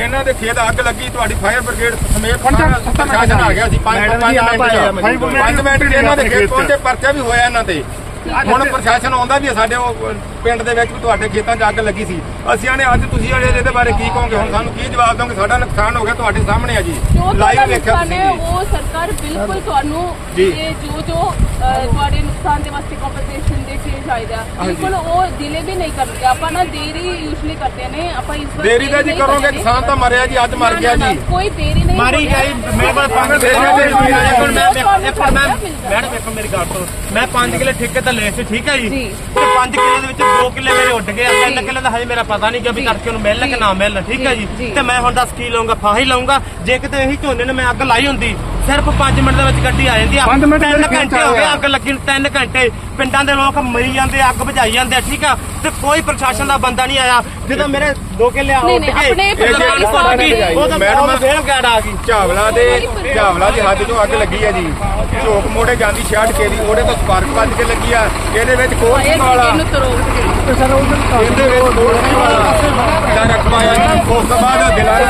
ਇਹਨਾਂ ਦੇ ਖੇਤ ਅੱਗ ਲੱਗੀ ਤੁਹਾਡੀ ਫਾਇਰ ਬ੍ਰਿਗੇਡ ਸਮੇਤ ਪ੍ਰਸ਼ਾਸਨ ਆ ਗਿਆ ਸੀ 5 ਮੈਡਮ 5 ਜੀ ਆਪ ਆਏ ਆ, ਮਿੰਟ ਫਾਇਰ ਬ੍ਰਿਗੇਡ 5 ਮਿੰਟ 'ਚ ਇਹਨਾਂ ਦੇ ਖੇਤ। ਪਹੁੰਚੇ ਪਰਚਾ ਵੀ ਹੋਇਆ ਇਹਨਾਂ ਤੇ ਹੁਣ ਪ੍ਰਸ਼ਾਸਨ ਆਉਂਦਾ ਵੀ ਸਾਡੇ ਉਹ ਪਿੰਡ ਦੇ ਵਿੱਚ ਵੀ ਤੁਹਾਡੇ ਖੇਤਾਂ 'ਚ ਅੱਗ ਲੱਗੀ ਸੀ। ਅਸੀਂ ਆਨੇ ਅੱਜ ਤੁਸੀਂ ਜਿਹੜੇ ਇਹਦੇ ਬਾਰੇ ਕੀ ਕਹੋਗੇ? ਹੁਣ ਸਾਨੂੰ ਕੀ ਜਵਾਬ ਦੋਗੇ? ਸਾਡਾ ਨੁਕਸਾਨ ਹੋ ਗਿਆ ਤੁਹਾਡੇ ਸਾਹਮਣੇ ਆ ਜੀ। ਲਾਈਵ ਵੇਖਿਆ ਤੁਸੀਂ ਉਹ ਸਰਕਾਰ ਬਿਲਕੁਲ ਤੁਹਾਨੂੰ। ਇਹ ਜੋ ਜੋ ਤੁਹਾਡੇ ਨੁਕਸਾਨ ਦੇ ਵਾਸਤੇ ਕੰਪਨਸੇਸ਼ਨ ਦੇ ਕੇ ਚਾਹੀਦਾ ਬਿਲਕੁਲ ਉਹ ਡਿਲੇ ਵੀ ਨਹੀਂ ਕਰਦੇ ਆਪਾਂ ਨਾ ਦੇਰੀ ਯੂਜੂਲੀ ਕਰਦੇ ਨੇ ਆਪਾਂ ਇਸ ਵਾਰ ਦੇਰੀ ਦਾ ਜੀ ਕਰੋਗੇ। ਕਿਸਾਨ ਤਾਂ ਮਰਿਆ ਜੀ ਅੱਜ ਮਰ ਗਿਆ ਜੀ ਕੋਈ ਦੇਰੀ ਨਹੀਂ ਮਾਰੀ। ਗਈ ਪੰਜ ਦਾ ਦਾ ਮੈਂ ਮਿਲ ਜਾਣਾ। ਮੈਡਮ ਇੱਕ ਮੇਰੀ ਗੱਲ ਸੁਣੋ ਮੈਂ 5 ਕਿੱਲੇ ਠੇਕੇ ਤੇ ਲਏ ਸੀ ਠੀਕ ਹੈ ਜੀ। ਤੇ 5 ਕਿੱਲੇ ਦੇ ਵਿੱਚ 2 ਕਿੱਲੇ ਮੇਰੇ ਉੱਡ ਗਏ ਤਿੰਨ ਜੀ। ਕਿੱਲੇ ਦਾ ਹਜੇ ਮੇਰਾ ਪਤਾ ਨਹੀਂ ਕਿ ਵੀ। ਕਰਕੇ ਉਹਨੂੰ ਮਿਲਣ ਕਿ। ਨਾ ਮਿਲਣ ਠੀਕ ਹੈ ਜੀ। ਤੇ ਮੈਂ ਹੁਣ ਦੱਸ ਕੀ ਲਵਾਂਗਾ ਫਾਹੀ ਲਵਾਂਗਾ ਜੇ ਕਿਤੇ ਇਹੀ ਝੋਨੇ ਨੇ ਮੈਂ ਅੱਗ ਲਾਈ ਹੁੰਦੀ ਸਿਰਫ 5 ਮਿੰਟ ਦੇ ਵਿੱਚ ਗੱਡੀ ਆ ਜਾਂਦੀ ਆ। ਪੰਜ ਮਿੰਟ ਤਿੰਨ ਦੇ ਵਿੱਚ ਘੰਟੇ ਹੋ ਗਏ। ਅੱਗ ਲੱਗੀ ਨੂੰ 3 ਘੰਟੇ। ਪਿੰਡਾਂ ਦੇ ਲੋਕ ਮਰੀ ਜਾਂਦੇ ਅੱਗ ਬੁਝਾਈ ਜਾਂਦੇ ਆ, ਠੀਕ ਆ? ਤੇ ਕੋਈ ਪ੍ਰਸ਼ਾਸਨ ਦਾ ਬੰਦਾ ਨਹੀਂ ਆਇਆ। ਜਦੋਂ ਮੇਰੇ 2 ਕਿੱਲੇ ਆ ਨਹੀਂ, ਨਹੀਂ, ਗਏ ਆਪਣੇ ਦੇ- ਉਹ ਤਾਂ ਮੈਡਮ- ਮੈਡਮ ਫੇਰ ਗੈੜ ਆ ਗਈ। ਝਾਵਲਾ ਦੇ ਝਾਵਲਾ ਦੀ ਹੱਦ ਤੋਂ ਅੱਗ ਲੱਗੀ ਹੈ ਜੀ। ਝੋਕ ਮੋੜੇ ਜਾਂਦੀ 66 ਕੇ ਦੀ ਉਹਦੇ ਤੋਂ ਸਪਾਰਕ ਵੱਜ ਕੇ ਲੱਗੀ ਆ। ਇਹਦੇ ਵਿੱਚ ਕੋਰਸ ਇਹ ਵਾਲਾ ਇਹਨੂੰ ਤਰੋੜ ਕੇ। ਇਹਦੇ ਵਿੱਚ ਕੋਰਸ ਵਾਲਾ ਦਾ ਆ ਜੀ। ਉਸ ਤੋਂ ਬਾਅਦ ਦਿਲਾਰਾ